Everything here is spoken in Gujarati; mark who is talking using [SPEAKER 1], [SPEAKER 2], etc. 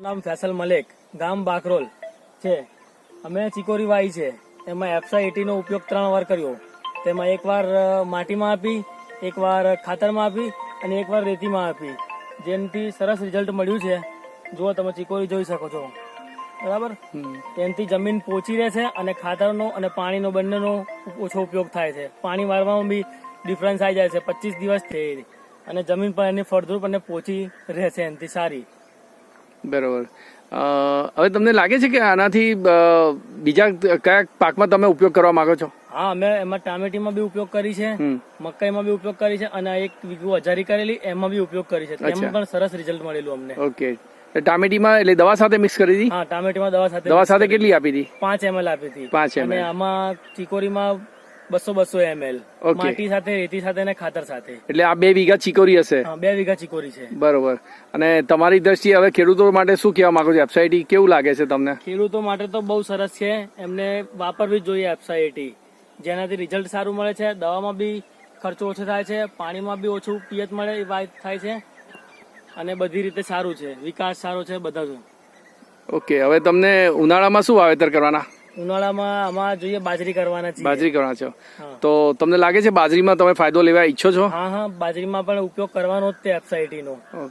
[SPEAKER 1] નામ ફેસલ મલેક ગામ બાકરોલ છે. અમે ચિકોરી વાઈ છે. એમાં એફસા એટીનો ઉપયોગ ત્રણ વાર કર્યો. તેમાં એકવાર માટીમાં આપી એકવાર ખાતરમાં આપી અને એકવાર રેતીમાં આપી. જેનાથી સરસ રિઝલ્ટ મળ્યું છે. જુઓ તમે ચિકોરી જોઈ શકો છો. બરાબર? તેનાથી જમીન પોચી રહે છે અને ખાતરનો અને પાણીનો બંનેનો ઓછો ઉપયોગ થાય છે. પાણી વાળવામાં બી ડિફરન્સ આવી જાય છે. પચીસ દિવસ થઈ અને જમીન પર એની ફળદ્રુપ અને પોચી રહે છે. એનાથી સારી.
[SPEAKER 2] બરોબર. અ, હવે તમને લાગે છે કે આનાથી બીજા કયા પાકમાં તમે ઉપયોગ કરવા માંગો છો?
[SPEAKER 1] હા અમે એમાં ટામેટીમાં બી ઉપયોગ કરી છે મકાઈમાં બી ઉપયોગ કરી છે અને એક વીઘું હજારી કરેલી એમાં બી ઉપયોગ કરી છે. એમાં પણ સરસ રિઝલ્ટ મળેલું અમને.
[SPEAKER 2] ઓકે. ટામેટીમાં એટલે દવા સાથે મિક્સ કરી હતી
[SPEAKER 1] હા ટામેટીમાં દવા સાથે
[SPEAKER 2] દવા સાથે કેટલી આપી હતી
[SPEAKER 1] પાંચ એમએલ આપી હતી.
[SPEAKER 2] પાંચ
[SPEAKER 1] એમએલ આમાં ચીકોરીમાં બસો બસો એમએલ માટી સાથે રેતી સાથે અને ખાતર સાથે.
[SPEAKER 2] એટલે આ બે વીઘા ચીકોરી હશે?
[SPEAKER 1] બે વીઘા ચીકોરી છે.
[SPEAKER 2] બરોબર. અને તમારી દ્રષ્ટિએ હવે ખેડૂતો માટે શું કહેવા માંગો છો? વેબસાઇટ કેવું લાગે છે તમને?
[SPEAKER 1] ખેડૂતો માટે તો બહુ સરસ છે. એમને વાપરવી જોઈએ એપ્સાઇટી. જેનાથી રિઝલ્ટ સારું મળે છે. દવામાં બી ખર્ચો ઓછો થાય છે. પાણીમાં બી ઓછું પિયત મળે એ વાત થાય છે. અને બધી રીતે સારું છે. વિકાસ સારો છે બધા
[SPEAKER 2] ઓકે હવે તમને ઉનાળામાં શું વાવેતર કરવાના?
[SPEAKER 1] ઉનાળામાં આમાં જોઈએ બાજરી કરવાના છે
[SPEAKER 2] બાજરી કરવાના છો. તો તમને લાગે છે બાજરીમાં તમે ફાયદો લેવા ઈચ્છો છો?
[SPEAKER 1] હા હા બાજરીમાં પણ ઉપયોગ કરવાનો જ તે એપ્સાઇટીનો